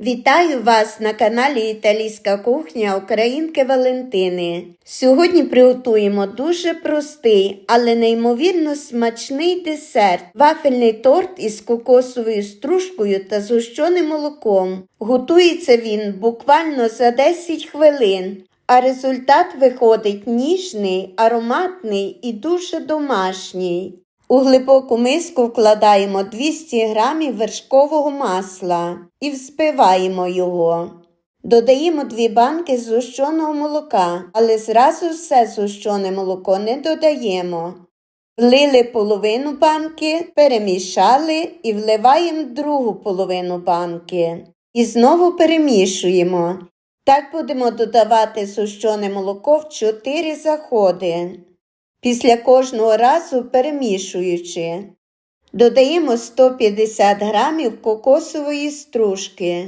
Вітаю вас на каналі Італійська кухня Українки Валентини. Сьогодні приготуємо дуже простий, але неймовірно смачний десерт вафельний торт із кокосовою стружкою та згущеним молоком. Готується він буквально за 10 хвилин, а результат виходить ніжний, ароматний і дуже домашній. У глибоку миску вкладаємо 200 г вершкового масла і взбиваємо його. Додаємо 2 банки згущеного молока, але зразу все згущене молоко не додаємо. Влили половину банки, перемішали і вливаємо другу половину банки. І знову перемішуємо. Так будемо додавати згущене молоко в 4 заходи. Після кожного разу перемішуючи, додаємо 150 грамів кокосової стружки